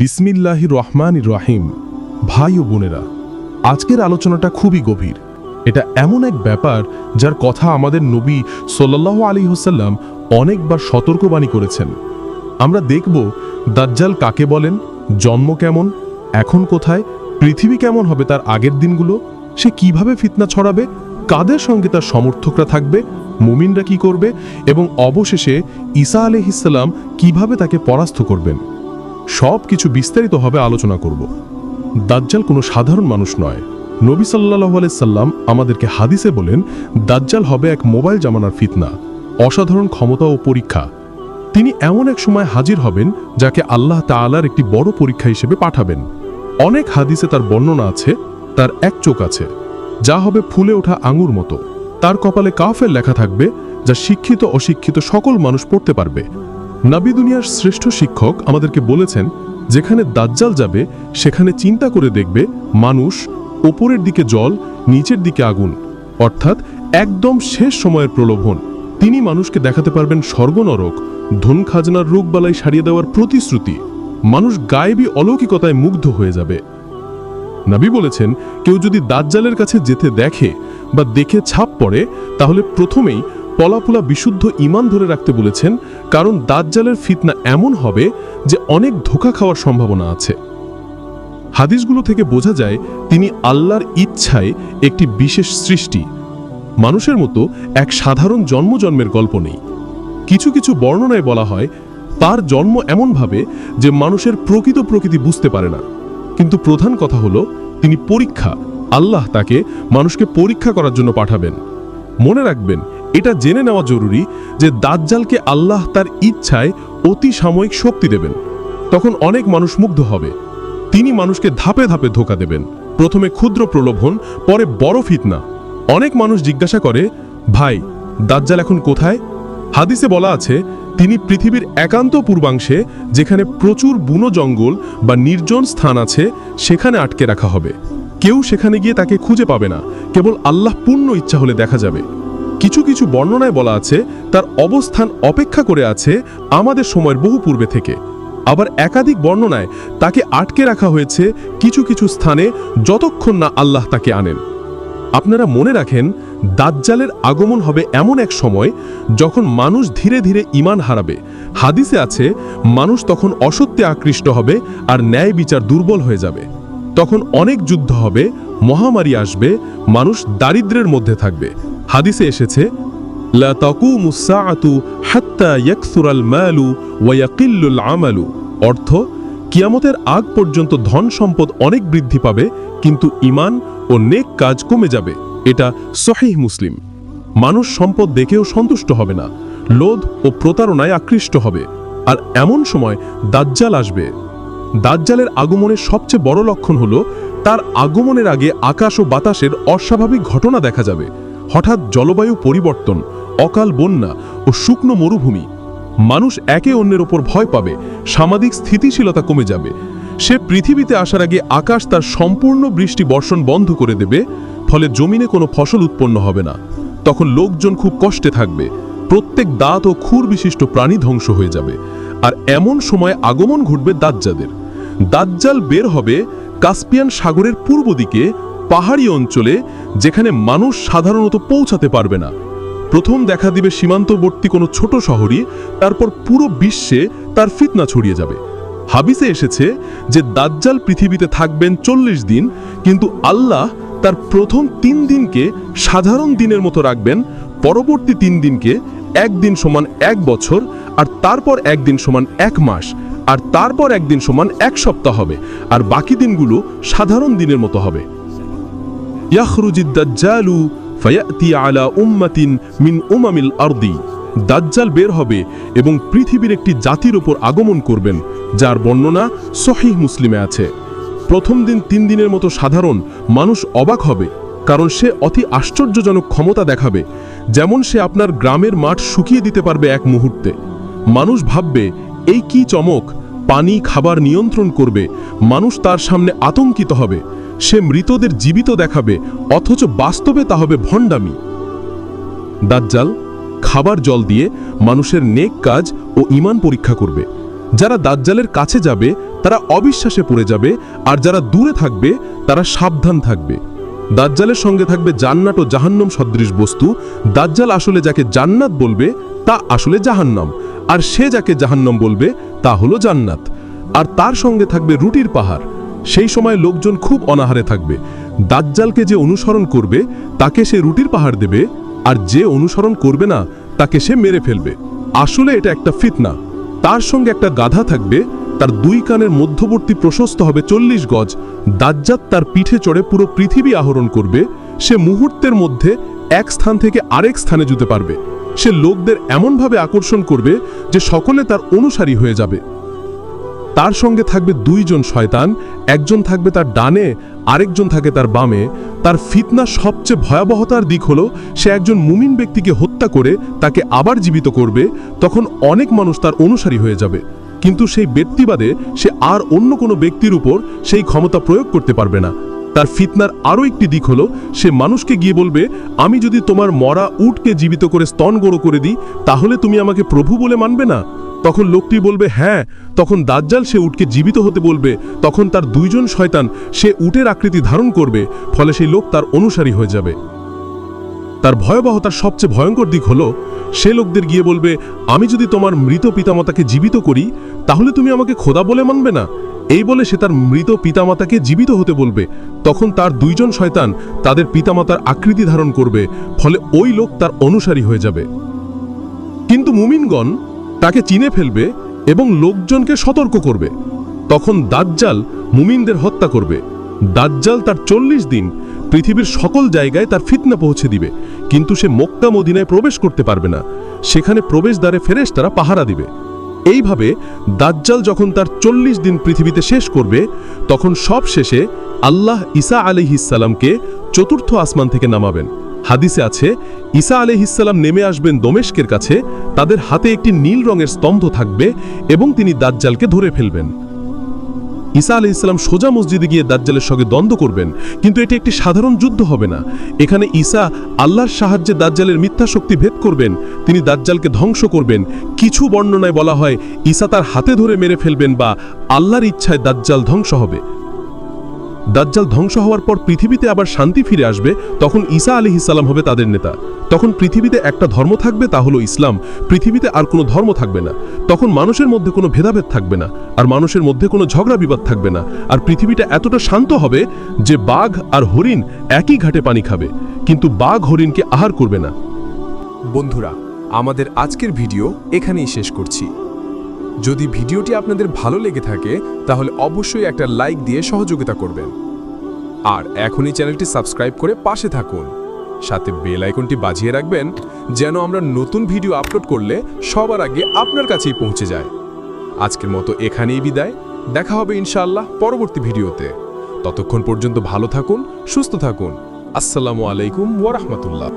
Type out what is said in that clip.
বিসমিল্লাহি রহমান রহিম। ভাই ও বোনেরা, আজকের আলোচনাটা খুবই গভীর। এটা এমন এক ব্যাপার যার কথা আমাদের নবী সাল্লাহ আলী হোসাল্লাম অনেকবার সতর্কবাণী করেছেন। আমরা দেখব দাজ্জাল কাকে বলেন, জন্ম কেমন, এখন কোথায়, পৃথিবী কেমন হবে তার আগের দিনগুলো, সে কীভাবে ফিতনা ছড়াবে, কাদের সঙ্গে তার সমর্থকরা থাকবে, মুমিনরা কি করবে, এবং অবশেষে ঈসা আলহিসাল্লাম কীভাবে তাকে পরাস্ত করবেন। সব কিছু বিস্তারিতভাবে আলোচনা করব। দাজ্জাল কোনো সাধারণ মানুষ নয়। নবী সাল্লাহ সাল্লাম আমাদেরকে হাদিসে বলেন, দাজ্জাল হবে এক মোবাইল জামানার ফিতনা, অসাধারণ ক্ষমতা ও পরীক্ষা। তিনি এমন এক সময় হাজির হবেন যাকে আল্লাহ তাআলার একটি বড় পরীক্ষা হিসেবে পাঠাবেন। অনেক হাদিসে তার বর্ণনা আছে, তার এক চোখ আছে, যা হবে ফুলে ওঠা আঙুর মতো। তার কপালে কাফের লেখা থাকবে, যা শিক্ষিত অশিক্ষিত সকল মানুষ পড়তে পারবে। নাবি দুনিয়ার শ্রেষ্ঠ শিক্ষক আমাদেরকে বলেছেন, যেখানে দাজ্জাল যাবে, সেখানে চিন্তা করে দেখবে মানুষ ওপরের দিকে জল, নিচের দিকে আগুন। অর্থাৎ একদম শেষ সময়ের প্রলোভন। তিনি মানুষকে দেখাতে পারবেন স্বর্গনরক, ধন খাজনার রোগবালাই সারিয়ে দেওয়ার প্রতিশ্রুতি। মানুষ গায়েবী অলৌকিকতায় মুগ্ধ হয়ে যাবে। নাবি বলেছেন, কেউ যদি দাজ্জালের কাছে যেতে দেখে বা দেখে ছাপ পড়ে, তাহলে প্রথমেই পলাপুলা বিশুদ্ধ ইমান ধরে রাখতে বলেছেন, কারণ দাজ্জালের ফিতনা এমন হবে যে অনেক ধোকা খাওয়ার সম্ভাবনা আছে। হাদিসগুলো থেকে বোঝা যায়, তিনি আল্লাহর ইচ্ছায় একটি বিশেষ সৃষ্টি। মানুষের মতো এক সাধারণ জন্মজন্মের গল্প নেই। কিছু কিছু বর্ণনায় বলা হয়, তার জন্ম এমনভাবে যে মানুষের প্রকৃত প্রকৃতি বুঝতে পারে না। কিন্তু প্রধান কথা হলো, তিনি পরীক্ষা, আল্লাহ তাকে মানুষকে পরীক্ষা করার জন্য পাঠাবেন। মনে রাখবেন এটা জেনে নেওয়া জরুরি যে দাজ্জালকে আল্লাহ তার ইচ্ছায় অতি সাময়িক শক্তি দেবেন। তখন অনেক মানুষ মুগ্ধ হবে। তিনি মানুষকে ধাপে ধাপে ধোকা দেবেন। প্রথমে ক্ষুদ্র প্রলোভন, পরে বড় ফিতনা। অনেক মানুষ জিজ্ঞাসা করে, ভাই, দাজ্জাল এখন কোথায়? হাদিসে বলা আছে, তিনি পৃথিবীর একান্ত পূর্বাংশে, যেখানে প্রচুর বুনো জঙ্গল বা নির্জন স্থান আছে, সেখানে আটকে রাখা হবে। কেউ সেখানে গিয়ে তাকে খুঁজে পাবে না। কেবল আল্লাহ পূর্ণ ইচ্ছা হলে দেখা যাবে। কিছু কিছু বর্ণনায় বলা আছে, তার অবস্থান অপেক্ষা করে আছে আমাদের সময়ের বহু পূর্বে থেকে। আবার একাধিক বর্ণনায় তাকে আটকে রাখা হয়েছে কিছু কিছু স্থানে যতক্ষণ না আল্লাহ তাকে আনেন। আপনারা মনে রাখেন, দাজ্জালের আগমন হবে এমন এক সময় যখন মানুষ ধীরে ধীরে ইমান হারাবে। হাদিসে আছে, মানুষ তখন অসত্যে আকৃষ্ট হবে আর ন্যায় বিচার দুর্বল হয়ে যাবে। তখন অনেক যুদ্ধ হবে, মহামারী আসবে, মানুষ দারিদ্র্যের মধ্যে থাকবে। হাদিসে এসেছে, লা হাত্তা অর্থ, কিয়ামতের আগ পর্যন্ত ধন সম্পদ অনেক বৃদ্ধি পাবে, কিন্তু ইমান ও নেক কাজ কমে যাবে। এটা সহিহ মুসলিম। মানুষ সম্পদ দেখেও সন্তুষ্ট হবে না লোধ ও প্রতারণায় আকৃষ্ট হবে। আর এমন সময় দাজ্জাল আসবে। দাজ্জালের আগমনের সবচেয়ে বড় লক্ষণ হলো, তার আগমনের আগে আকাশ ও বাতাসের অস্বাভাবিক ঘটনা দেখা যাবে। হঠাৎ জলবায়ু পরিবর্তন, অকাল বন্যা ও শুকনো মরুভূমি। মানুষ একে অন্যের ওপর ভয় পাবে, সামাজিক স্থিতিশীলতা কমে যাবে। সে পৃথিবীতে আসার আগে আকাশ তার সম্পূর্ণ বৃষ্টি বর্ষণ বন্ধ করে দেবে, ফলে জমিনে কোনো ফসল উৎপন্ন হবে না। তখন লোকজন খুব কষ্টে থাকবে। প্রত্যেক দাঁত ও খুর বিশিষ্ট প্রাণী ধ্বংস হয়ে যাবে। আর এমন সময় আগমন ঘটবে দাজ্জাদের দাজ্জাল বের হবে কাস্পিয়ান সাগরের পূর্ব দিকে পাহাড়ি অঞ্চলে যেখানে মানুষ সাধারণত পৌঁছাতে পারবে না। প্রথম দেখা দিবে সীমান্তবর্তী কোনো ছোট শহরই, তারপর পুরো বিশ্বে তার ফিতনা ছড়িয়ে যাবে। হাবিসে এসেছে যে দাজ্জাল পৃথিবীতে থাকবেন চল্লিশ দিন, কিন্তু আল্লাহ তার প্রথম তিন দিনকে সাধারণ দিনের মতো রাখবেন, পরবর্তী তিন দিনকে একদিন সমান এক বছর, আর তারপর একদিন সমান এক মাস, আর তারপর একদিন সমান এক সপ্তাহ হবে, আর বাকি দিনগুলো সাধারণ দিনের মতো হবে। ইয়াখরুজিদ দাজ্জালু ফায়াতি আলা উম্মাতিন মিন উমামিল আরদি। দাজ্জাল বের হবে এবং পৃথিবীর একটি জাতির ওপর আগমন করবেন, যার বর্ণনা সহিহ মুসলিমে আছে। প্রথম দিন তিন দিনের মতো সাধারণ মানুষ অবাক হবে, কারণ সে অতি আশ্চর্যজনক ক্ষমতা দেখাবে, যেমন সে আপনার গ্রামের মাঠ শুকিয়ে দিতে পারবে এক মুহূর্তে। মানুষ ভাববে, এই কি চমক? পানি, খাবার নিয়ন্ত্রণ করবে, মানুষ তার সামনে আতঙ্কিত হবে। সে মৃতদের জীবিত দেখাবে, অথচ বাস্তবে তা হবে ভণ্ডামি। দাজ্জাল খাবার জল দিয়ে মানুষের নেক কাজ ও ইমান পরীক্ষা করবে। যারা দাজ্জালের কাছে যাবে, তারা অবিশ্বাসে পড়ে যাবে, আর যারা দূরে থাকবে, তারা সাবধান থাকবে। দাজ্জালের সঙ্গে থাকবে জান্নাত ও জাহান্নাম সদৃশ বস্তু। দাজ্জাল আসলে যাকে জান্নাত বলবে, তা আসলে জাহান্নাম। আর সে যাকে জাহান্নাম বলবে, তা হলো জান্নাত। আর তার সঙ্গে থাকবে রুটির পাহাড়। সেই সময় লোকজন খুব অনাহারে থাকবে। দাজ্জালকে যে অনুসরণ করবে, তাকে সে রুটির পাহাড় দেবে, আর যে অনুসরণ করবে না, তাকে সে মেরে ফেলবে। আসলে এটা একটা ফিতনা। তার সঙ্গে একটা গাধা থাকবে, তার দুই কানের মধ্যবর্তী প্রশস্ত হবে চল্লিশ গজ। দাজ্জাত তার পিঠে চড়ে পুরো পৃথিবী আহরণ করবে। সে মুহূর্তের মধ্যে এক স্থান থেকে আরেক স্থানে যেতে পারবে। সে লোকদের এমনভাবে আকর্ষণ করবে যে সকলে তার অনুসারী হয়ে যাবে। তার সঙ্গে থাকবে দুইজন শয়তান, একজন থাকবে তার ডানে, আরেকজন থাকে তার বামে। তার ফিতনা সবচেয়ে ভয়াবহতার দিক হলো, সে একজন মুমিন ব্যক্তিকে হত্যা করে তাকে আবার জীবিত করবে, তখন অনেক মানুষ তার অনুসারী হয়ে যাবে। কিন্তু সেই ব্যক্তিবাদে সে আর অন্য কোনো ব্যক্তির উপর সেই ক্ষমতা প্রয়োগ করতে পারবে না। তার ফিতনার আরও একটি দিক হলো, সে মানুষকে গিয়ে বলবে, আমি যদি তোমার মরা উটকে জীবিত করে স্তন গড়ো করে দিই, তাহলে তুমি আমাকে প্রভু বলে মানবে না? তখন লোকটি বলবে হ্যাঁ। তখন দাজ্জাল সে উটকে জীবিত হতে বলবে। তখন তার দুইজন শয়তান সে উটের আকৃতি ধারণ করবে, ফলে সেই লোক তার অনুসারী হয়ে যাবে। তার ভয়াবহতার সবচেয়ে ভয়ঙ্কর দিক হলো, সে লোকদের গিয়ে বলবে, আমি যদি তোমার মৃত পিতামাতাকে জীবিত করি, তাহলে তুমি আমাকে খোদা বলে মানবে না? এই বলে সে তার মৃত পিতামাতাকে জীবিত হতে বলবে। তখন তার দুইজন শয়তান তাদের পিতামাতার আকৃতি ধারণ করবে, ফলে ওই লোক তার অনুসারী হয়ে যাবে। কিন্তু মুমিনগণ তাকে চিনে ফেলবে এবং লোকজনকে সতর্ক করবে। তখন দাজ্জাল মুমিনদের হত্যা করবে। দাজ্জাল তার চল্লিশ দিন পৃথিবীর সকল জায়গায় তার ফিতনা পৌঁছে দিবে, কিন্তু সে মক্কা মদিনায় প্রবেশ করতে পারবে না। সেখানে প্রবেশদ্বারে ফেরেশ তারা পাহারা দিবে। এইভাবে দাজ্জাল যখন তার চল্লিশ দিন পৃথিবীতে শেষ করবে, তখন সব শেষে আল্লাহ ঈসা আলিহিসাল্লামকে চতুর্থ আসমান থেকে নামাবেন। হাদিসে আছে, ঈসা আলহিসাল্লাম নেমে আসবেন দমেশকের কাছে, তাদের হাতে একটি নীল রঙের স্তম্ভ থাকবে এবং তিনি দাজ্জালকে ধরে ফেলবেন। ঈসা আলি ইসলাম সোজা মসজিদে গিয়ে দাজ্জালের সঙ্গে দ্বন্দ্ব করবেন, কিন্তু এটি একটি সাধারণ যুদ্ধ হবে না। এখানে ঈসা আল্লাহর সাহায্যে দাজ্জালের মিথ্যা শক্তি ভেদ করবেন, তিনি দাজ্জালকে ধ্বংস করবেন। কিছু বর্ণনায় বলা হয়, ঈসা তার হাতে ধরে মেরে ফেলবেন বা আল্লাহর ইচ্ছায় দাজ্জাল ধ্বংস হবে। দাজ্জাল ধ্বংস হওয়ার পর পৃথিবীতে আবার শান্তি ফিরে আসবে, তখন ঈসা আলি ইসাল্লাম হবে তাদের নেতা। তখন পৃথিবীতে একটা ধর্ম থাকবে, তা হলো ইসলাম। পৃথিবীতে আর কোনো ধর্ম থাকবে না। তখন মানুষের মধ্যে কোনো ভেদাভেদ থাকবে না, আর মানুষের মধ্যে কোনো ঝগড়া বিবাদ থাকবে না। আর পৃথিবীটা এতটা শান্ত হবে যে বাঘ আর হরিণ একই ঘাটে পানি খাবে, কিন্তু বাঘ হরিণকে আহার করবে না। বন্ধুরা, আমাদের আজকের ভিডিও এখানেই শেষ করছি। যদি ভিডিওটি আপনাদের ভালো লেগে থাকে, তাহলে অবশ্যই একটা লাইক দিয়ে সহযোগিতা করবেন। আর এখনই চ্যানেলটি সাবস্ক্রাইব করে পাশে থাকুন। সাথে বেল আইকনটি বাজিয়ে রাখবেন, যেন আমরা নতুন ভিডিও আপলোড করলে সবার আগে আপনার কাছেই পৌঁছে যায়। আজকের মতো এখানেই বিদায়। দেখা হবে ইনশাআল্লাহ পরবর্তী ভিডিওতে। ততক্ষণ পর্যন্ত ভালো থাকুন, সুস্থ থাকুন। আসসালামু আলাইকুম ওয়ারহমতুল্লাহ